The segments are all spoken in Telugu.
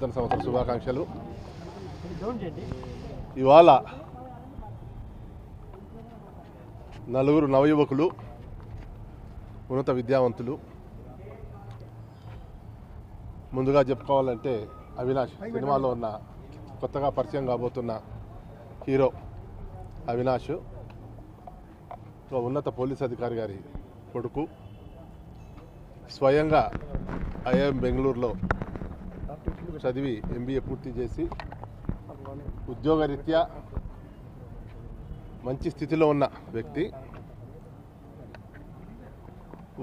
నూతన సంవత్సర శుభాకాంక్షలు. ఇవాళ నలుగురు నవయువకులు ఉన్నత విద్యావంతులు. ముందుగా చెప్పుకోవాలంటే అవినాష్ సినిమాలో ఉన్న కొత్తగా పరిచయం కాబోతున్న హీరో అవినాష్. ఉన్నత పోలీస్ అధికారి గారి కొడుకు. స్వయంగా ఐఎం బెంగళూరులో చదివి ఎంబీఏ పూర్తి చేసి ఉద్యోగరీత్యా మంచి స్థితిలో ఉన్న వ్యక్తి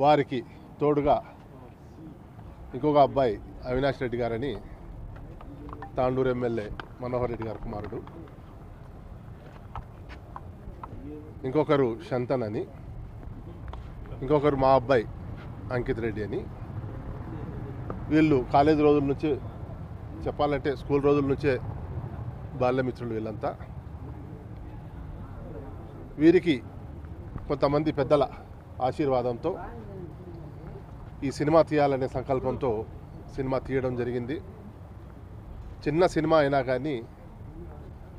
వారికి తోడుగా ఇంకొక అబ్బాయి అవినాష్ రెడ్డి గారని తాండూరు ఎమ్మెల్యే మనోహర్ రెడ్డి గారి కుమారుడు. ఇంకొకరు శంతన్ అని ఇంకొకరు మా అబ్బాయి అంకిత్ రెడ్డి అని. వీళ్ళు కాలేజీ రోజుల నుంచి చెప్పాలంటే స్కూల్ రోజుల నుంచే బాల్యమిత్రులు వీళ్ళంతా. వీరికి కొంతమంది పెద్దల ఆశీర్వాదంతో ఈ సినిమా తీయాలనే సంకల్పంతో సినిమా తీయడం జరిగింది. చిన్న సినిమా అయినా కానీ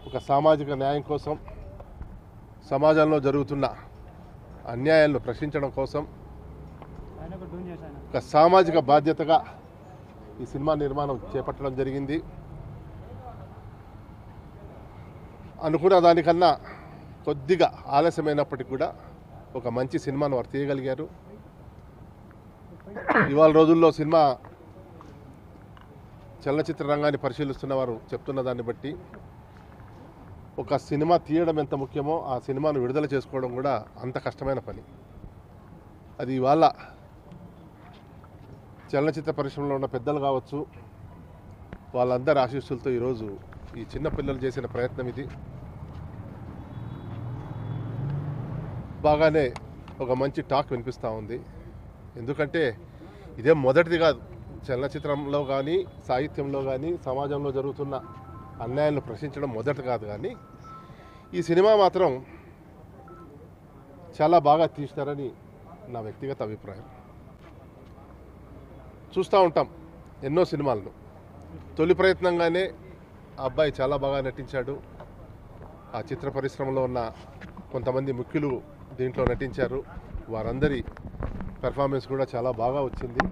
ఒక సామాజిక న్యాయం కోసం సమాజంలో జరుగుతున్న అన్యాయాలను ప్రశ్నించడం కోసం ఒక సామాజిక బాధ్యతగా ఈ సినిమా నిర్మాణం చేపట్టడం జరిగింది. అనుకున్న దానికన్నా కొద్దిగా ఆలస్యమైనప్పటికీ కూడా ఒక మంచి సినిమాను వారు తీయగలిగారు. ఇవాళ రోజుల్లో సినిమా చలనచిత్ర రంగాన్ని పరిశీలిస్తున్న వారు చెప్తున్న దాన్ని బట్టి ఒక సినిమా తీయడం ఎంత ముఖ్యమో ఆ సినిమాను విడుదల చేసుకోవడం కూడా అంత కష్టమైన పని. అది ఇవాళ చలనచిత్ర పరిశ్రమలో ఉన్న పెద్దలు కావచ్చు వాళ్ళందరి ఆశీస్సులతో ఈరోజు ఈ చిన్న పిల్లలు చేసిన ప్రయత్నం ఇది. బాగానే ఒక మంచి టాక్ వినిపిస్తూ ఉంది. ఎందుకంటే ఇదే మొదటిది కాదు చలనచిత్రంలో కానీ సాహిత్యంలో కానీ సమాజంలో జరుగుతున్న అన్యాయాలను ప్రశ్నించడం మొదటి కాదు కానీ ఈ సినిమా మాత్రం చాలా బాగా తీసినారని నా వ్యక్తిగత అభిప్రాయం. చూస్తూ ఉంటాం ఎన్నో సినిమాలను. తొలి ప్రయత్నంగానే ఆ అబ్బాయి చాలా బాగా నటించాడు. ఆ చిత్ర పరిశ్రమలో ఉన్న కొంతమంది ముఖ్యులు దీంట్లో నటించారు. వారందరి పెర్ఫార్మెన్స్ కూడా చాలా బాగా వచ్చింది.